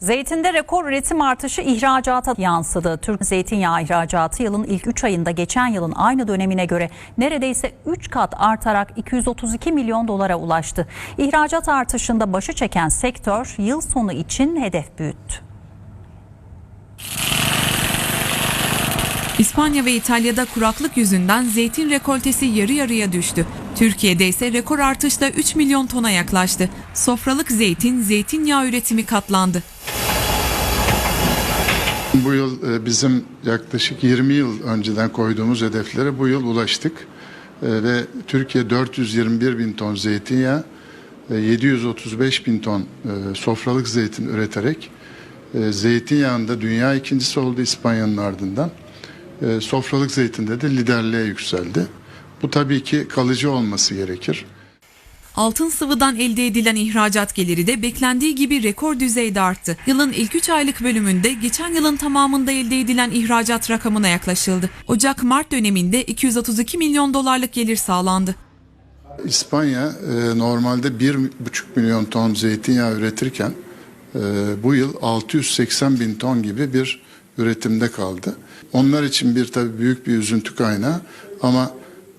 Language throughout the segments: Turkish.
Zeytinde rekor üretim artışı ihracata yansıdı. Türk zeytinyağı ihracatı yılın ilk 3 ayında geçen yılın aynı dönemine göre neredeyse 3 kat artarak 232 milyon dolara ulaştı. İhracat artışında başı çeken sektör yıl sonu için hedef büyüttü. İspanya ve İtalya'da kuraklık yüzünden zeytin rekoltesi yarı yarıya düştü. Türkiye'de ise rekor artışla 3 milyon tona yaklaştı. Sofralık zeytin, zeytinyağı üretimi katlandı. Bu yıl e, bizim yaklaşık 20 yıl önceden koyduğumuz hedeflere bu yıl ulaştık. E, Ve Türkiye 421 bin ton zeytinyağı, e, 735 bin ton e, sofralık zeytin üreterek e, zeytinyağında dünya ikincisi oldu İspanya'nın ardından. E, Sofralık zeytinde de liderliğe yükseldi. Bu tabii ki kalıcı olması gerekir. Altın sıvıdan elde edilen ihracat geliri de beklendiği gibi rekor düzeyde arttı. Yılın ilk 3 aylık bölümünde geçen yılın tamamında elde edilen ihracat rakamına yaklaşıldı. Ocak-Mart döneminde 232 milyon dolarlık gelir sağlandı. İspanya e, normalde 1,5 milyon ton zeytinyağı üretirken e, bu yıl 680 bin ton gibi bir üretimde kaldı. Onlar için bir tabii büyük bir üzüntü kaynağı ama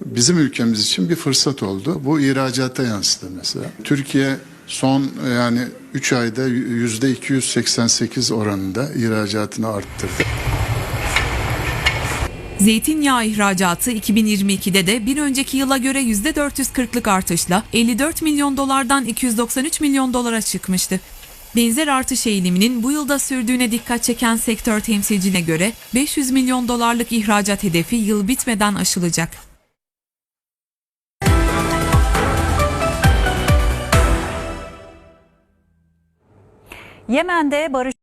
bizim ülkemiz için bir fırsat oldu. Bu ihracata yansıdı mesela. Türkiye son yani 3 ayda yüzde 288 oranında ihracatını arttırdı. Zeytinyağı ihracatı 2022'de de bir önceki yıla göre %440'lık artışla 54 milyon dolardan 293 milyon dolara çıkmıştı. Benzer artış eğiliminin bu yılda sürdüğüne dikkat çeken sektör temsilcine göre 500 milyon dolarlık ihracat hedefi yıl bitmeden aşılacak. Yemen'de barış